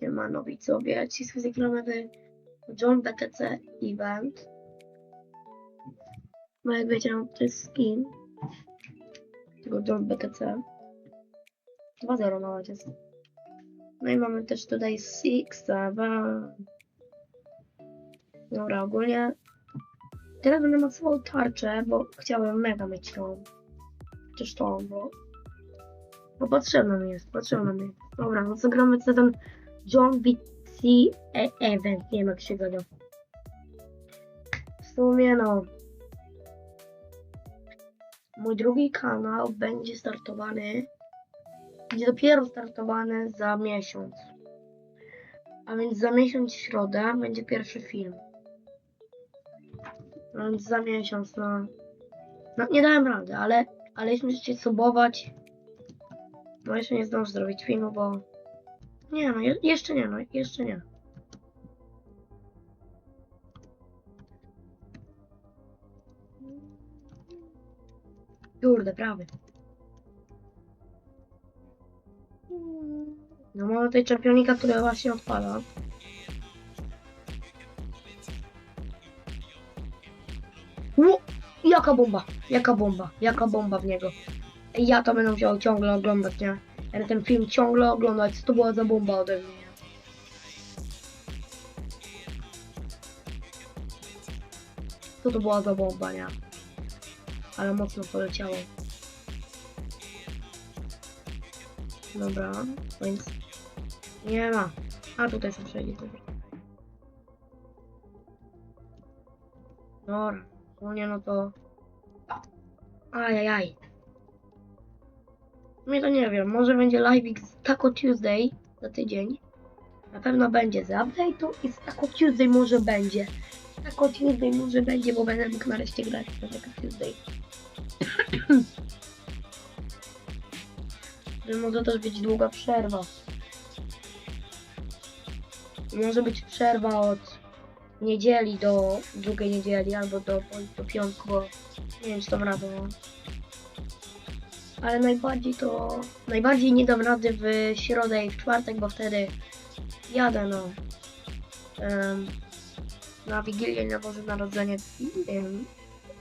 Siemano widzowie, dzisiaj zagramy w John BTC Event. No jak wiecie, to jest skin tego John BTC. 2-0 nawet jest. No i mamy też tutaj Six, Seven. Dobra, ogólnie teraz będę mocował tarczę, bo chciałem mega mieć tą. Chociaż tą, bo bo potrzebna mi jest, potrzebna mi jest. Dobra, no co gramy co ten John BC e Event, nie wiem jak się gada. W sumie no. Mój drugi kanał będzie startowany, będzie dopiero startowany za miesiąc. A więc za miesiąc w środę będzie pierwszy film. A więc za miesiąc, no. No nie dałem rady, ale, ale jeśli możecie subować, no jeszcze nie zdążę zrobić filmu, bo... Nie no, je jeszcze nie, no, jeszcze nie. Kurde, prawie. No mamy tutaj czempionika, który właśnie odpada. Ło! Jaka bomba! Jaka bomba! Jaka bomba w niego! Ja to będę musiał ciągle oglądać, nie? Będę ten film ciągle oglądać, co to była za bomba ode mnie. nie? Co to była za bomba, nie? Ale mocno poleciało. Dobra, więc nie ma. A tutaj są przejdzie. Dobra. Dobra, no nie no to... Ajajaj. Mnie to nie wiem, może będzie live z Taco Tuesday za tydzień. Na pewno będzie z update'u i z Taco Tuesday może będzie. Taco Tuesday może będzie, bo będę mógł nareszcie grać na Taco Tuesday. Że może też być długa przerwa. Może być przerwa od niedzieli do drugiej niedzieli albo do, do piątku, bo nie wiem czy to radę. Ale najbardziej to. Najbardziej nie dam rady w środę i w czwartek, bo wtedy jadę no. na Wigilię na Boże Narodzenie.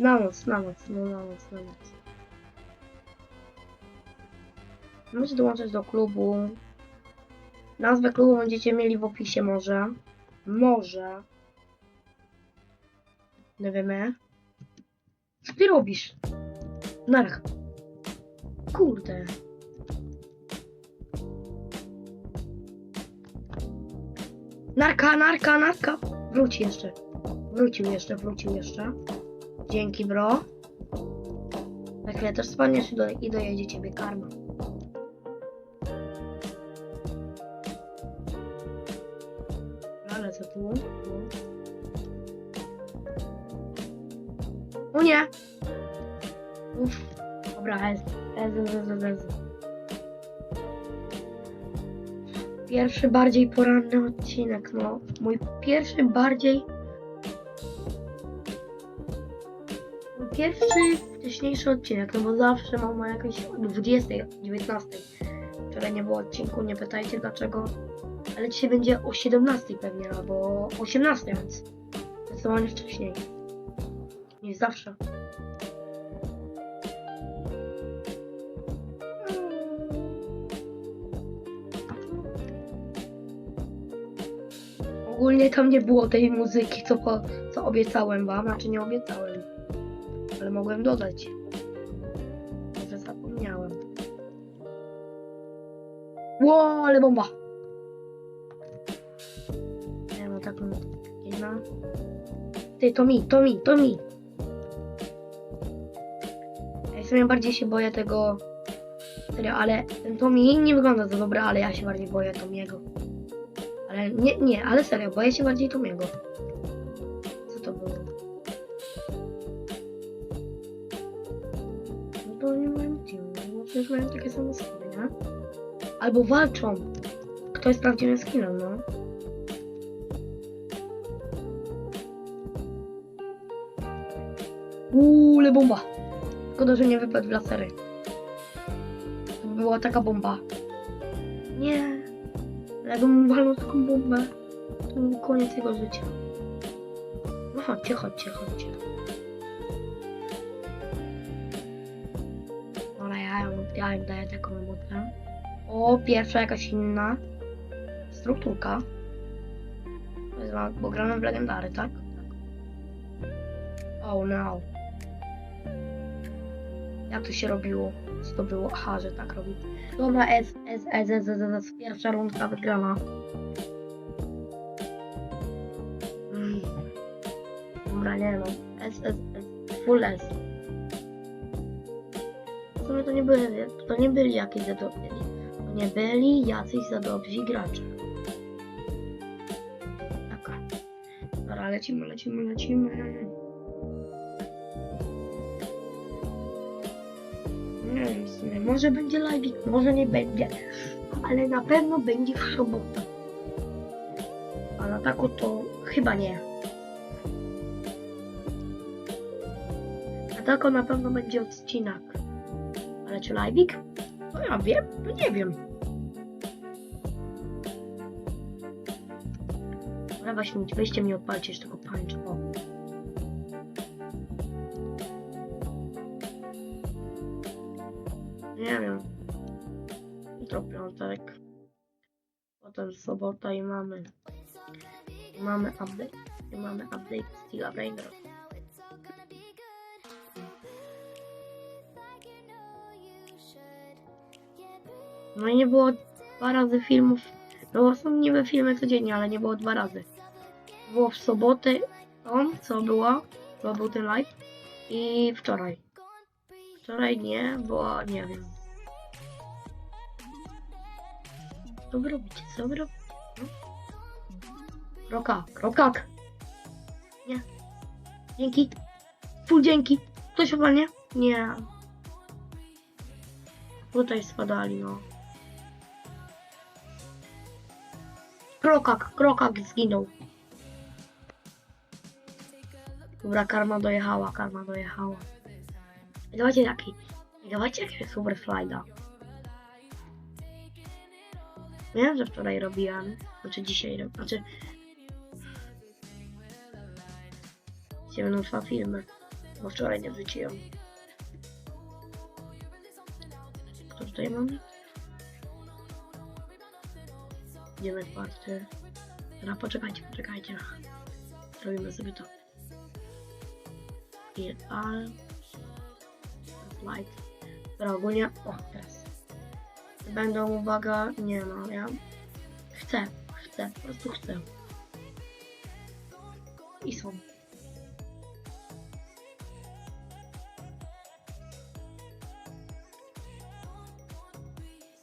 na noc, na noc, no na noc, na noc. Możecie dołączyć do klubu. Nazwę klubu będziecie mieli w opisie może. Może. Nie wiemy. Co ty robisz? Narach. Kurde. Narka, narka, narka. Wróci jeszcze. Wrócił jeszcze, wrócił jeszcze. Dzięki, bro. Na chwilę też spadniesz i dojedzie ciebie karma. Ale co tu? O nie! Dobra. Pierwszy bardziej poranny odcinek, no. Mój pierwszy bardziej... Mój pierwszy wcześniejszy odcinek, no bo zawsze mam o jakiejś 20, 19. Wczoraj nie było odcinku, nie pytajcie dlaczego. Ale dzisiaj będzie o 17 pewnie, albo 18, więc zdecydowanie wcześniej. Niż zawsze. Ogólnie tam nie było tej muzyki, co, po, co obiecałem wam, znaczy nie obiecałem. Ale mogłem dodać. Może zapomniałem. Ło, ale bomba! Nie no, tak jedna. Ty, to mi, to mi, to mi! Ja w sumie bardziej się boję tego... Serio, ale ten Tomi nie wygląda za dobra, ale ja się bardziej boję Tomiego. Ale nie, nie, ale serio, boję się bardziej Tomiego. Co to było? No to nie mają teamu, bo przecież mają takie same skiny, nie? Albo walczą. Kto jest prawdziwym skinem, no? Uuu, ale bomba! Szkoda, że nie wypadł w lasery. Była taka bomba. Nie. Jakbym walnął taką bombę, to był koniec jego życia. No chodźcie, chodźcie, chodźcie. Dobra, ja, ją- im daję taką emotę. O, pierwsza jakaś inna strukturka. Bo gramy w legendary, tak? Oh no. Jak to się robiło? Co to było? Aha, że tak robi. Dobra, S, S, S, S, S, S, pierwsza rundka wygrana. Mm. Dobra, nie no. S, S, S, full S. W sumie to nie byli, to nie byli jakieś za dobrzy. To nie byli jacyś za dobrzy gracze. Taka. Dobra, lecimy, lecimy, lecimy. Może będzie live, może nie będzie. Ale na pewno będzie w sobotę. A na taku to chyba nie. Na taku na pewno będzie odcinek. Ale czy live'ik? No ja wiem, no nie wiem. Dobra, właśnie, weźcie mi odpalcie jeszcze tego. O. Nie wiem. Jutro piątek. Potem sobota i mamy. Mamy update. I mamy update Stila Brainer. No i nie było dwa razy filmów. No są niby filmy codziennie, ale nie było dwa razy. Było w sobotę on, co było, to był ten live. I wczoraj. Wczoraj nie, bo nie wiem. Co wy? Co wy robicie? Krokak, krokak! Nie. Dzięki. Full dzięki. Ktoś walnie? Nie. Tutaj spadali, no. Krokak, krokak zginął. Dobra, karma dojechała, karma dojechała. I Dawajcie taki. Dawajcie jakiegoś super slajda. Wiem, że wczoraj robiłem. Znaczy dzisiaj robię. Znaczy. Dzisiaj będą dwa filmy. Bo wczoraj nie wrzuciłem. Kto tutaj mamy? Idziemy party. Dobra, poczekajcie, poczekajcie. Zrobimy sobie to. Al. Light. Dobra, ogólnie. O, teraz. Będą, uwaga, nie no, ja chcę, chcę, po prostu chcę. I są.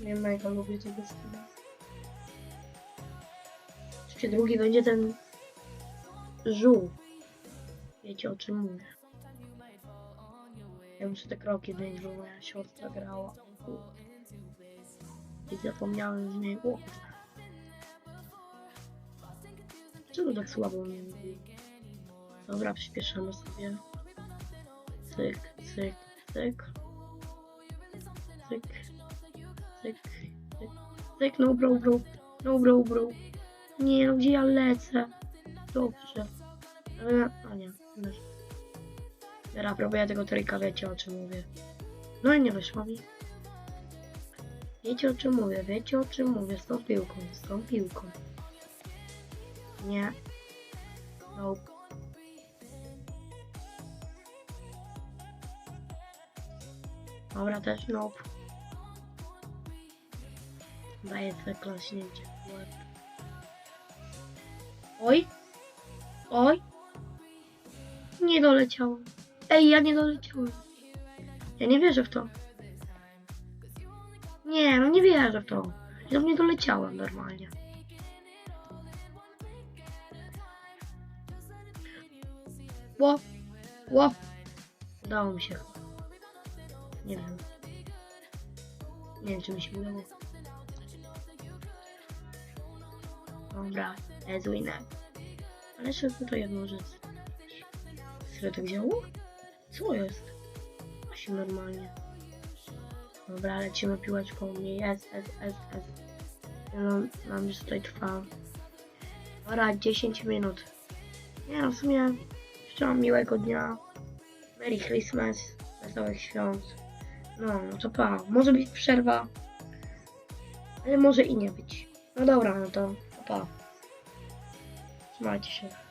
Nie mega lubię tego skina. Jeszcze drugi będzie ten żółw. Wiecie o czym mówię. Ja muszę te kroki zdjąć, bo moja siostra grała. I zapomniałem z niej głos. Czemu tak słabo mnie mówi? Dobra, przyspieszamy sobie. Cyk, cyk, cyk. Cyk, cyk, cyk, cyk, no bro, bro, no bro, bro. Nie, no gdzie ja lecę? Dobrze. Ale, a nie, nie. Dobra, próbuję tego trika, wiecie o czym mówię. No i nie wyszło mi. Wiecie o czym mówię, wiecie o czym mówię, z tą piłką, z tą piłką. Nie. Nope. Dobra, też nope. Daję sobie klaśnięcie w łeb. Oj. Oj. Nie doleciałem. Ej, ja nie doleciałem. Ja nie wierzę w to. Nie, wierzę w to. Ja nie doleciałem normalnie. Ło, ło. Udało mi się. Nie wiem. Nie wiem, czy mi się udało. Dobra, it. Ale jeszcze tutaj jedną rzecz. Serio to wzięło? Co jest? Asi normalnie. Dobra, lecimy piłeczką. Nie, jest, jest, jest, jest. No, nam już tutaj trwa. Dobra, 10 minut. Nie no, w sumie życzę miłego dnia. Merry Christmas, wesołych świąt. No, no to pa. Może być przerwa, ale może i nie być. No dobra, no to pa. Trzymajcie się.